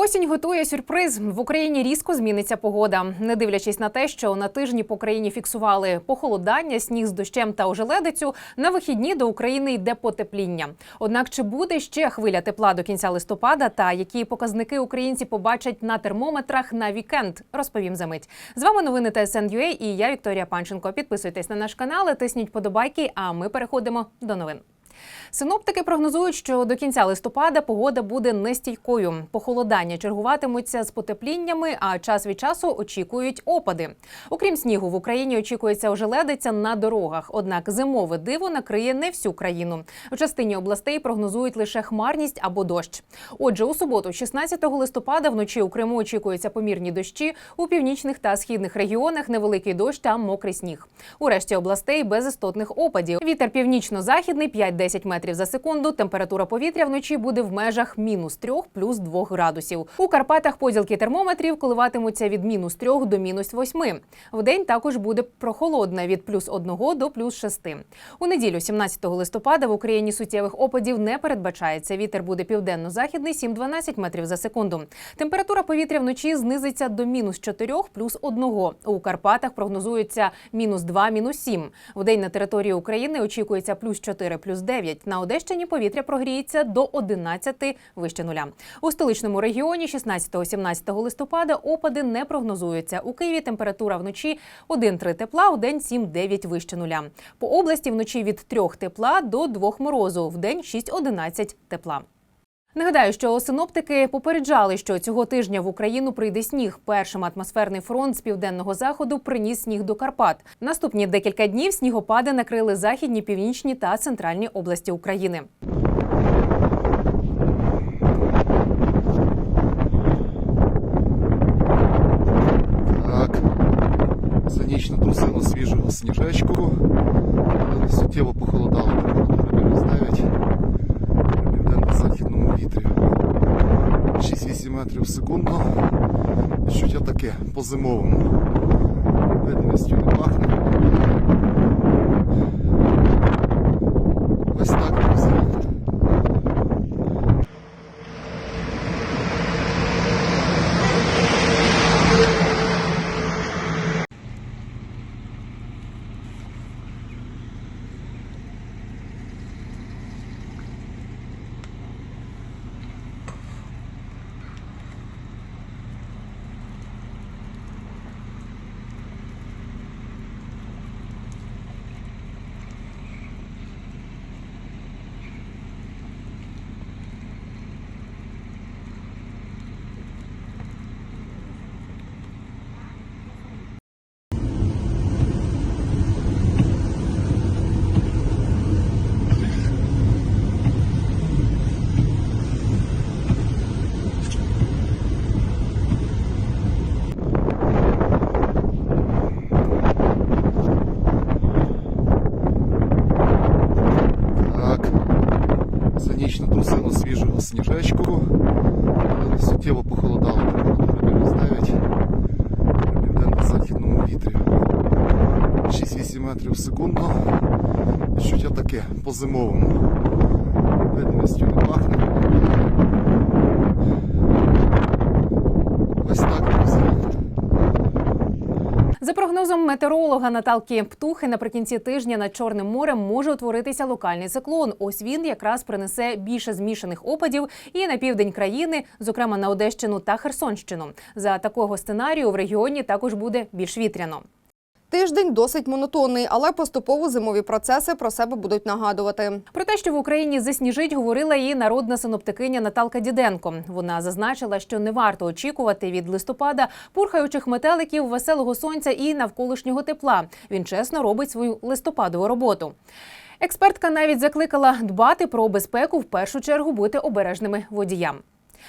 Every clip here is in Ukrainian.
Осінь готує сюрприз. В Україні різко зміниться погода. Не дивлячись на те, що на тижні по країні фіксували похолодання, сніг з дощем та ожеледицю, на вихідні до України йде потепління. Однак чи буде ще хвиля тепла до кінця листопада та які показники українці побачать на термометрах на вікенд? Розповім за мить. З вами новини ТСН.UA і я Вікторія Панченко. Підписуйтесь на наш канал, тисніть подобайки. А ми переходимо до новин. Синоптики прогнозують, що до кінця листопада погода буде нестійкою. Похолодання чергуватимуться з потепліннями, а час від часу очікують опади. Окрім снігу, в Україні очікується ожеледиця на дорогах. Однак зимове диво накриє не всю країну. У частині областей прогнозують лише хмарність або дощ. Отже, у суботу, 16 листопада, вночі у Криму очікуються помірні дощі. У північних та східних регіонах невеликий дощ та мокрий сніг. У решті областей без істотних опадів. Вітер північно-західний 5-10 метрів за секунду. Температура повітря вночі буде в межах мінус 3 плюс 2 градусів. У Карпатах поділки термометрів коливатимуться від мінус 3 до мінус 8. Вдень також буде прохолодне від плюс 1 до плюс 6. У неділю, 17 листопада, в Україні суттєвих опадів не передбачається. Вітер буде південно-західний 7-12 метрів за секунду. Температура повітря вночі знизиться до мінус 4 плюс 1. У Карпатах прогнозується мінус 2, мінус 7. Вдень на території України очікується плюс 4, плюс 9. На Одещині повітря прогріється до 11 вище нуля. У столичному регіоні 16-17 листопада опади не прогнозуються. У Києві температура вночі 1-3 тепла, у день 7-9 вище нуля. По області вночі від 3 тепла до 2 морозу, в день 6-11 тепла. Нагадаю, що синоптики попереджали, що цього тижня в Україну прийде сніг. Першим атмосферний фронт з південного заходу приніс сніг до Карпат. Наступні декілька днів снігопади накрили західні, північні та центральні області України. Так, за ніч натрусило свіжого сніжечку. але Суттєво похолодало температура мінус 9 при південно-західному вітрі. 6-8 в секунду. Відчуття таке по-зимовому. Видимістю не пахне. Ось так, друзі. Так, за натрусило свіжого сніжечку. Суттєво похолодало температура мінус 9 при південно-західному вітрі. 6-8 метрів в секунду. Відчуття таке по-зимовому. Видимістю не пахне. Ось так, друзі. За прогнозом метеоролога Наталки Птухи, наприкінці тижня над Чорним морем може утворитися локальний циклон. Ось він якраз принесе більше змішаних опадів і на південь країни, зокрема на Одещину та Херсонщину. За такого сценарію в регіоні також буде більш вітряно. Тиждень досить монотонний, але поступово зимові процеси про себе будуть нагадувати. Про те, що в Україні засніжить, говорила і народна синоптикиня Наталка Діденко. Вона зазначила, що не варто очікувати від листопада пурхаючих метеликів, веселого сонця і навколишнього тепла. Він чесно робить свою листопадову роботу. Експертка навіть закликала дбати про безпеку, в першу чергу бути обережними водіям.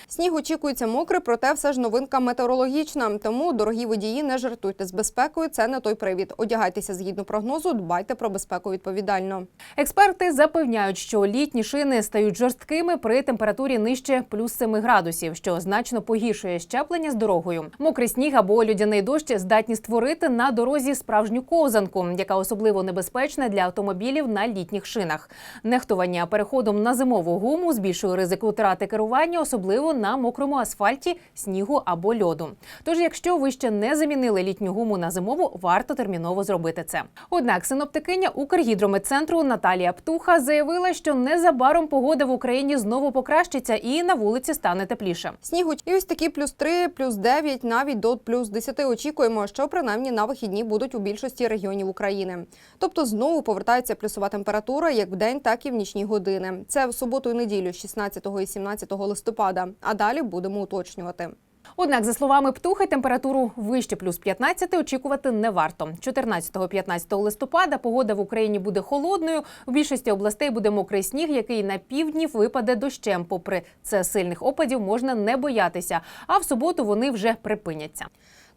Сніг очікується мокрий, проте все ж новинка метеорологічна. Тому, дорогі водії, не жартуйте з безпекою. Це не той привід. Одягайтеся згідно прогнозу, дбайте про безпеку відповідально. Експерти запевняють, що літні шини стають жорсткими при температурі нижче плюс 7 градусів, що значно погіршує щеплення з дорогою. Мокрий сніг або людяний дощ здатні створити на дорозі справжню ковзанку, яка особливо небезпечна для автомобілів на літніх шинах. Нехтування переходом на зимову гуму збільшує ризик втрати керування, особливо особливо на мокрому асфальті, снігу або льоду. Тож, якщо ви ще не замінили літню гуму на зимову, варто терміново зробити це. Однак синоптикиня Укргідрометцентру Наталія Птуха заявила, що незабаром погода в Україні знову покращиться і на вулиці стане тепліше. Снігу і ось такі плюс 3, плюс 9, навіть до плюс 10 очікуємо, що принаймні на вихідні будуть у більшості регіонів України. Тобто знову повертається плюсова температура як в день, так і в нічні години. Це в суботу і неділю, 16 і 17 листопада. А далі будемо уточнювати. Однак, за словами птухи, температуру вище плюс 15 очікувати не варто. 14-15 листопада погода в Україні буде холодною. У більшості областей буде мокрий сніг, який на півдні випаде дощем. Попри це сильних опадів можна не боятися. А в суботу вони вже припиняться.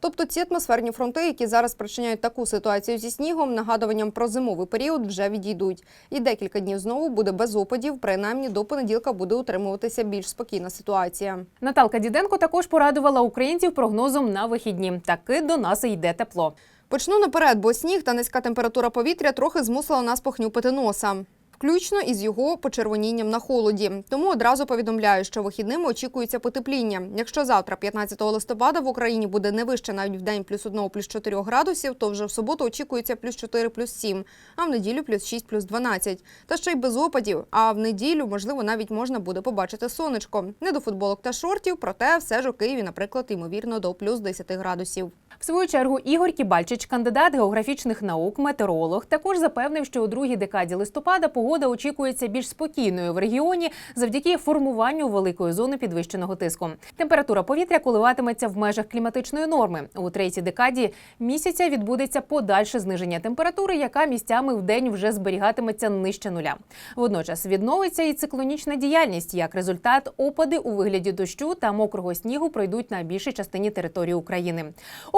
Тобто ці атмосферні фронти, які зараз спричиняють таку ситуацію зі снігом, нагадуванням про зимовий період вже відійдуть. І декілька днів знову буде без опадів. Принаймні до понеділка буде утримуватися більш спокійна ситуація. Наталка Діденко також порадувала українців прогнозом на вихідні. Таки до нас йде тепло. Почну наперед, бо сніг та низька температура повітря трохи змусила нас похнюпити носа. Включно із його почервонінням на холоді. Тому одразу повідомляю, що вихідними очікується потепління. Якщо завтра, 15 листопада, в Україні буде не вище навіть в день плюс 1, плюс 4 градусів, то вже в суботу очікується плюс 4, плюс 7, а в неділю плюс 6, плюс 12. Та ще й без опадів. А в неділю, можливо, навіть можна буде побачити сонечко. Не до футболок та шортів, проте все ж у Києві, наприклад, ймовірно, до плюс 10 градусів. В свою чергу Ігор Кібальчич, кандидат географічних наук, метеоролог, також запевнив, що у другій декаді листопада погода очікується більш спокійною в регіоні завдяки формуванню великої зони підвищеного тиску. Температура повітря коливатиметься в межах кліматичної норми. У третій декаді місяця відбудеться подальше зниження температури, яка місцями в день вже зберігатиметься нижче нуля. Водночас відновиться і циклонічна діяльність. Як результат, опади у вигляді дощу та мокрого снігу пройдуть на більшій частині території України.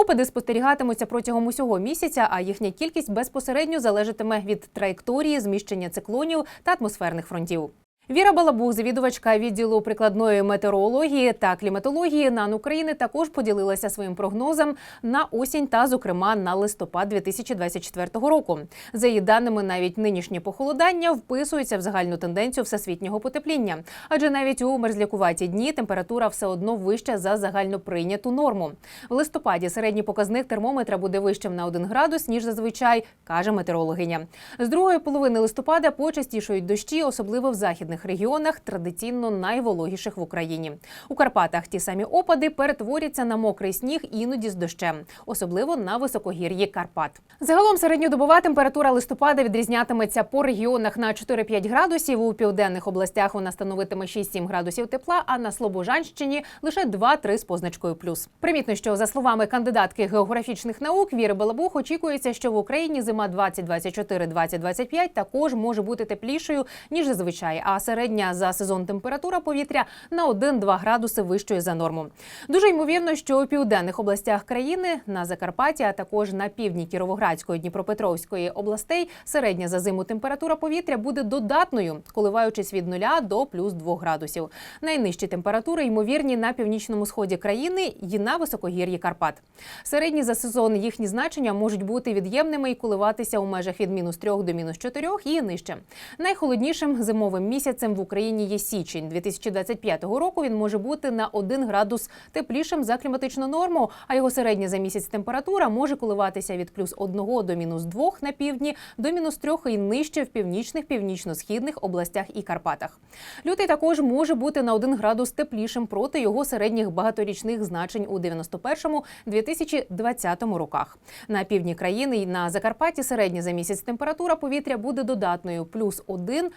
Опади спостерігатимуться протягом усього місяця, а їхня кількість безпосередньо залежатиме від траєкторії зміщення циклонів та атмосферних фронтів. Віра Балабух, завідувачка відділу прикладної метеорології та кліматології НАН України, також поділилася своїм прогнозом на осінь та, зокрема, на листопад 2024 року. За її даними, навіть нинішнє похолодання вписується в загальну тенденцію всесвітнього потепління, адже навіть у мерзлякуваті дні температура все одно вища за загально прийняту норму. В листопаді середній показник термометра буде вищим на 1 градус ніж зазвичай, каже метеорологиня. З другої половини листопада почастішують дощі, особливо в західних регіонах, традиційно найвологіших в Україні. У Карпатах ті самі опади перетворяться на мокрий сніг іноді з дощем, особливо на високогір'ї Карпат. Загалом середньодобова температура листопада відрізнятиметься по регіонах на 4-5 градусів. У південних областях вона становитиме 6-7 градусів тепла, а на Слобожанщині лише 2-3 з позначкою плюс. Примітно, що за словами кандидатки географічних наук Віри Балабух, очікується, що в Україні зима 2024-2025 також може бути теплішою ніж зазвичай. А середня за сезон температура повітря на 1-2 градуси вищою за норму. Дуже ймовірно, що у південних областях країни на Закарпатті, а також на півдні Кіровоградської, Дніпропетровської областей середня за зиму температура повітря буде додатною, коливаючись від 0 до плюс 2 градусів. Найнижчі температури ймовірні на північному сході країни і на високогір'ї Карпат. Середні за сезон їхні значення можуть бути від'ємними і коливатися у межах від мінус 3 до мінус 4 і нижче. Найхолоднішим зимовим місяцем в Україні є січень 2025 року. Він може бути на 1 градус теплішим за кліматичну норму, а його середня за місяць температура може коливатися від плюс 1 до мінус 2 на півдні до мінус 3 і нижче в північних, північно-східних областях і Карпатах. Лютий також може бути на 1 градус теплішим проти його середніх багаторічних значень у 91-2020 роках. На півдні країни і на Закарпатті середня за місяць температура повітря буде додатною плюс 1-2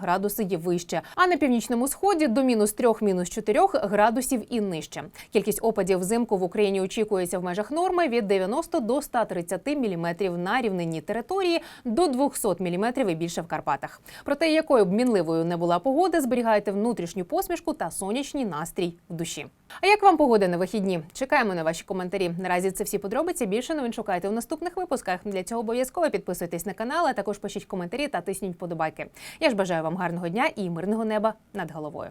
градуси є вище, а на північному сході до мінус 3, мінус 4 градусів і нижче. Кількість опадів взимку в Україні очікується в межах норми від 90 до 130 мм на рівнині території до 200 мм і більше в Карпатах. Проте якою б мінливою не була погода, зберігайте внутрішню посмішку та сонячний настрій в душі. А як вам погода на вихідні? Чекаємо на ваші коментарі. Наразі це всі подробиці. Більше новин шукайте у наступних випусках. Для цього обов'язково підписуйтесь на канал, а також пишіть коментарі та тисніть вподобайки. Я ж бажаю вам гарного дня і мирного неба над головою.